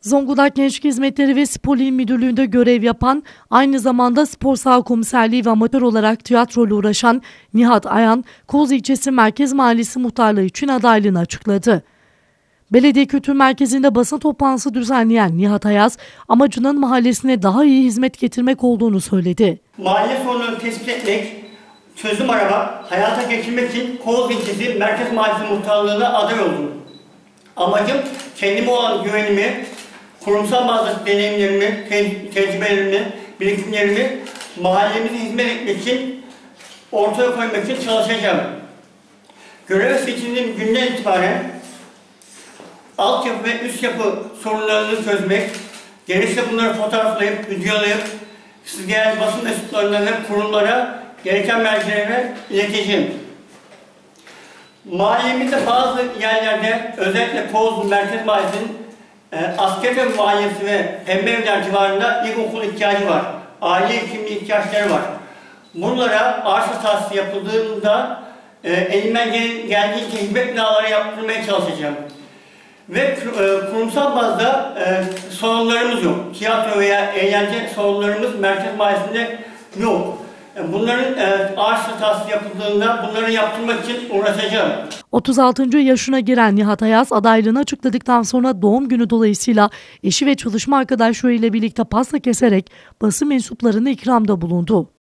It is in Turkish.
Zonguldak Gençlik Hizmetleri ve Spor İl Müdürlüğü'nde görev yapan, aynı zamanda spor saha komiserliği ve amatör olarak tiyatroyla uğraşan Nihat Ayan, Koz ilçesi Merkez Mahallesi muhtarlığı için adaylığını açıkladı. Belediye Kültür Merkezi'nde basın toplantısı düzenleyen Nihat Ayaz, amacının mahallesine daha iyi hizmet getirmek olduğunu söyledi. Mahalle sorunlarını tespit etmek, çözüm araba, hayata geçirmek için Koz ilçesi Merkez Mahallesi Muhtarlığı'na aday oldum. Amacım kendime olan güvenimi, kurumsal bazı deneyimlerimi, te- tecrübelerimi, birikimlerimi mahallemize hizmet etmek için ortaya koymak için çalışacağım. Göreve seçildiğim günden itibaren altyapı ve üst yapı sorunlarını çözmek, gerekirse bunları fotoğraflayıp, videolayıp, siz genel basın mensuplarına ve kurumlara, gereken merkezlere ileteceğim. Mahallemizde bazı yerlerde, özellikle Kozlu Merkez Mahallesi'nin e, Askerköy Mahallesi ve Pembe Evler civarında ilkokul ihtiyacı var. Aile hekimliği ihtiyaçları var. Bunlara arsa tahsisi yapıldığında e, elimden gel- geldiğince hizmet binaları yaptırmaya çalışacağım. Ve e, kurumsal bazda e, sorunlarımız yok. Tiyatro veya eğlence sorunlarımız Merkez Mahallesi'nde yok. E, Bunların e, arsa tahsisi yapıldığında bunları yaptırmak için uğraşacağım. 36. yaşına giren Nihat Ayaz adaylığını açıkladıktan sonra doğum günü dolayısıyla eşi ve çalışma arkadaşlarıyla birlikte pasta keserek basın mensuplarına ikramda bulundu.